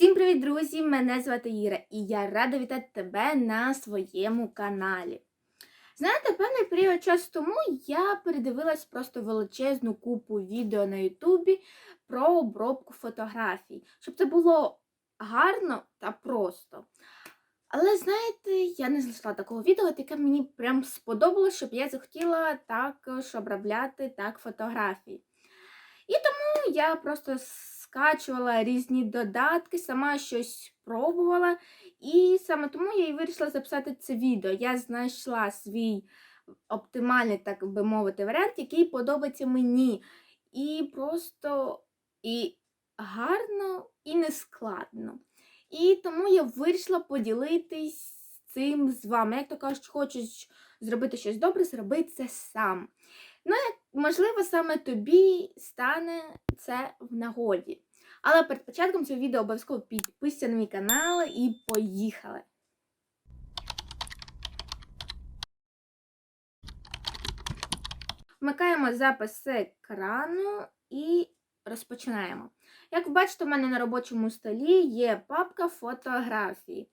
Всім привіт, друзі! Мене звати Іра і я рада вітати тебе на своєму каналі. Знаєте, певний період часу тому я передивилась просто величезну купу відео на Ютубі про обробку фотографій, щоб це було гарно та просто. Але знаєте, я не знайшла такого відео, яке мені прям сподобалось, щоб я захотіла також обробляти так фотографії. І тому я просто скачувала різні додатки, сама щось пробувала. І саме тому я і вирішила записати це відео. Я знайшла свій оптимальний, так би мовити, варіант, який подобається мені. І просто і гарно, і не складно. І тому я вирішила поділитись цим з вами. Як то кажуть, хочеш зробити щось добре, зроби це сам. Ну, можливо, саме тобі стане це в нагоді. Але перед початком цього відео обов'язково підписуйся на мій канал і поїхали! Вмикаємо запис екрану і розпочинаємо. Як ви бачите, у мене на робочому столі є папка фотографії.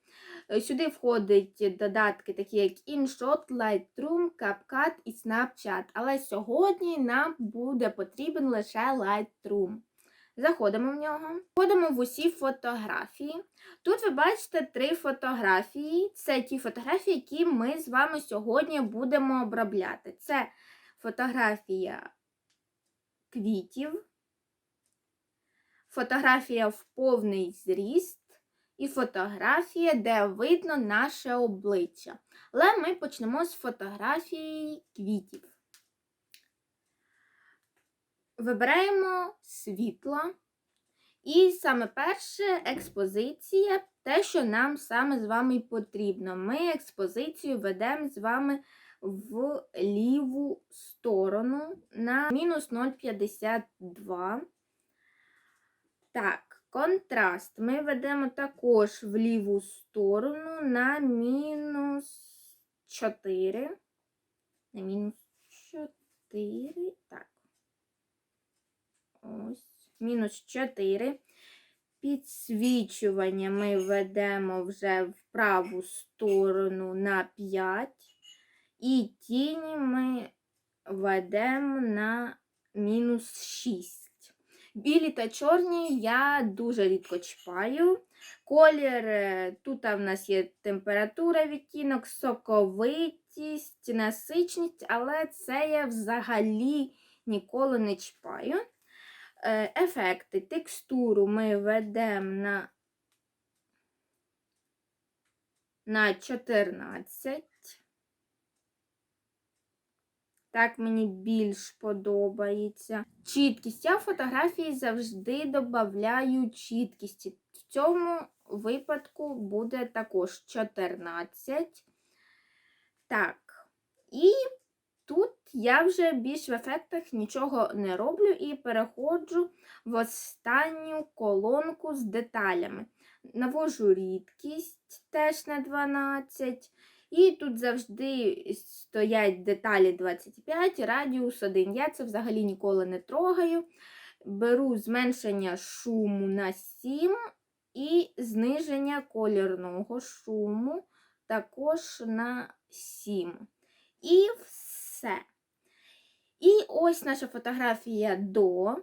Е, Сюди входять додатки, такі як InShot, Lightroom, CapCut і Snapchat. Але сьогодні нам буде потрібен лише Lightroom. Заходимо в нього, входимо в усі фотографії. Тут ви бачите три фотографії. Це ті фотографії, які ми з вами сьогодні будемо обробляти. Це фотографія квітів, фотографія в повний зріст і фотографія, де видно наше обличчя. Але ми почнемо з фотографії квітів. Вибираємо світло. І саме перше експозиція, те, що нам саме з вами потрібно. Ми експозицію ведемо з вами в ліву сторону на мінус 0,52. Так, контраст ми ведемо також в ліву сторону на мінус 4. На мінус 4. Так. Ось, мінус 4. Підсвічування ми ведемо вже в праву сторону на 5. І тіні ми ведемо на мінус 6. Білі та чорні я дуже рідко чіпаю. Колір, е, тут в нас є температура відтінок, соковитість, насичність, але це я взагалі ніколи не чіпаю. Е, Ефекти, текстуру ми ведемо на, на 14. Так мені більш подобається. Чіткість. Я в фотографії завжди додаю чіткість. В цьому випадку буде також 14. Так. І тут я вже більш в ефектах нічого не роблю і переходжу в останню колонку з деталями. Навожу рідкість теж на 12. І тут завжди стоять деталі 25, радіус 1. Я це взагалі ніколи не трогаю. Беру зменшення шуму на 7 і зниження колірного шуму також на 7. І все. І ось наша фотографія до.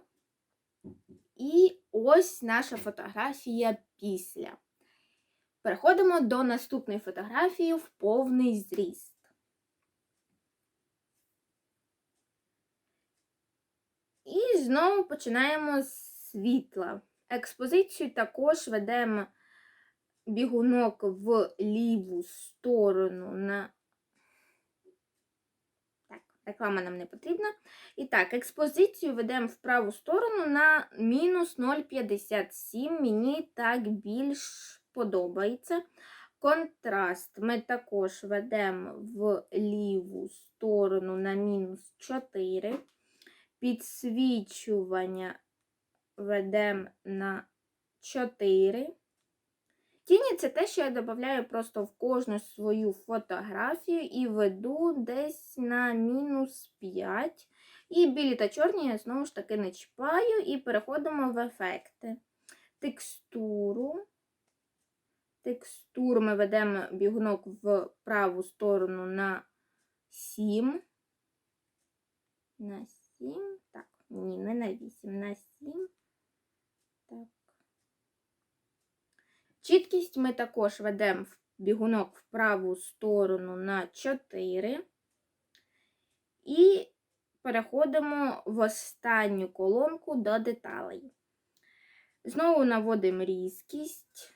І ось наша фотографія після. Переходимо до наступної фотографії в повний зріст. І знову починаємо з світла. Експозицію також ведемо бігунок в ліву сторону на. Так, реклама нам не потрібна. І так, експозицію ведемо в праву сторону на мінус 0,57. Мені так більш подобається. Контраст ми також ведемо в ліву сторону на мінус 4. Підсвічування ведемо на 4. Тіні це те, що я додаю просто в кожну свою фотографію і веду десь на мінус 5. І білі та чорні я знову ж таки не чіпаю і переходимо в ефекти. Текстуру текстур ми ведемо бігунок в праву сторону на 7. На 7. Так, ні, не на 8, на 7. Так. Чіткість ми також ведемо в бігунок в праву сторону на 4. І переходимо в останню колонку до деталей. Знову наводимо різкість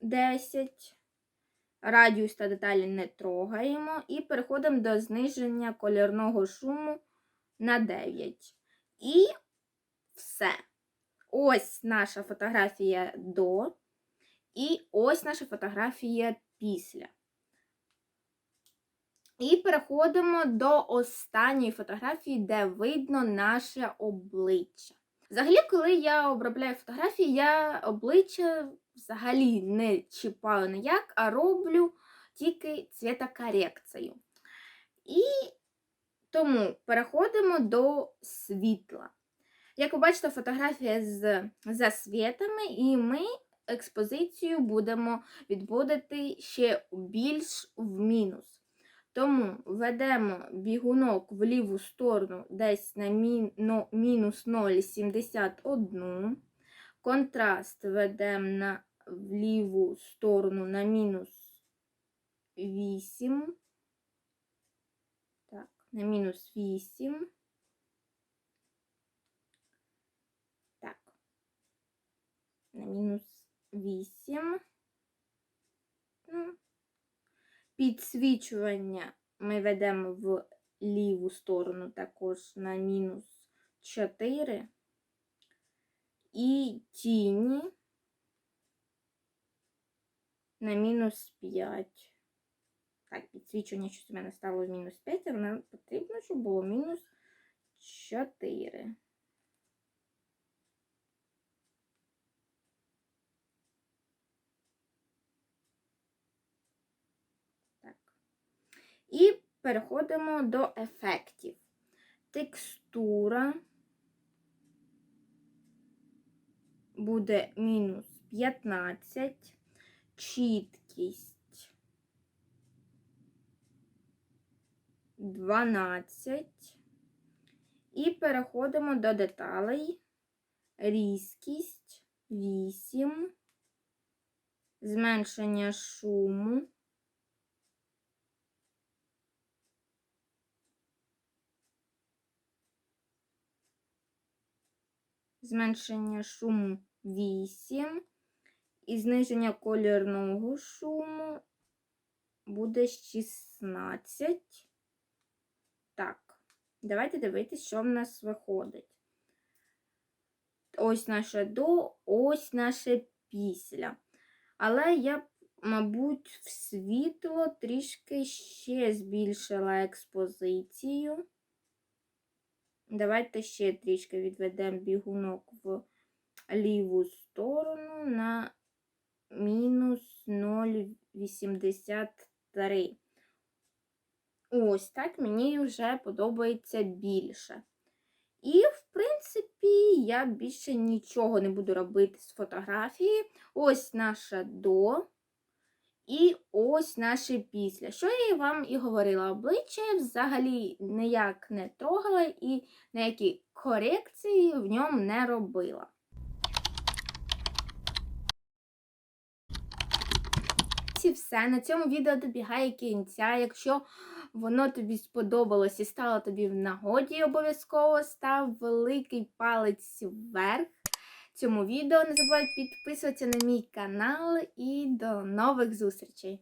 10. Радіус та деталі не трогаємо. І переходимо до зниження кольорного шуму на 9. І все. Ось наша фотографія до. І ось наша фотографія після. І переходимо до останньої фотографії, де видно наше обличчя. Взагалі, коли я обробляю фотографії, я обличчя взагалі не чіпаю ніяк, а роблю тільки цвітокорекцію. І тому переходимо до світла. Як ви бачите, фотографія з засвітами, і ми експозицію будемо відводити ще більш в мінус. Тому ведемо бігунок в ліву сторону десь на мінус 0,71. Контраст ведемо на в ліву сторону на мінус 8. Так, на мінус 8. Так. На мінус 8. Ну, Підсвічування ми ведемо в ліву сторону також на мінус 4. І тіні на мінус 5. Так, підсвічування щось у мене стало мінус 5, а нам потрібно, щоб було мінус 4. Так. І переходимо до ефектів. Текстура буде мінус 15, чіткість 12. І переходимо до деталей. Різкість 8, зменшення шуму. Зменшення шуму 8. І зниження кольорного шуму буде 16. Так, давайте дивитися, що в нас виходить. Ось наше до, ось наше після. Але я, мабуть, в світло трішки ще збільшила експозицію. Давайте ще трішки відведемо бігунок в ліву сторону на мінус 0,83. Ось так мені вже подобається більше. І, в принципі, я більше нічого не буду робити з фотографії. Ось наша до. І ось наше після. Що я вам і говорила, обличчя взагалі ніяк не трогала і ніякі корекції в ньому не робила. Ці все. На цьому відео добігає кінця. Якщо воно тобі сподобалось і стало тобі в нагоді, обов'язково став великий палець вверх цьому відео. Не забувай підписуватися на мій канал і до нових зустрічей!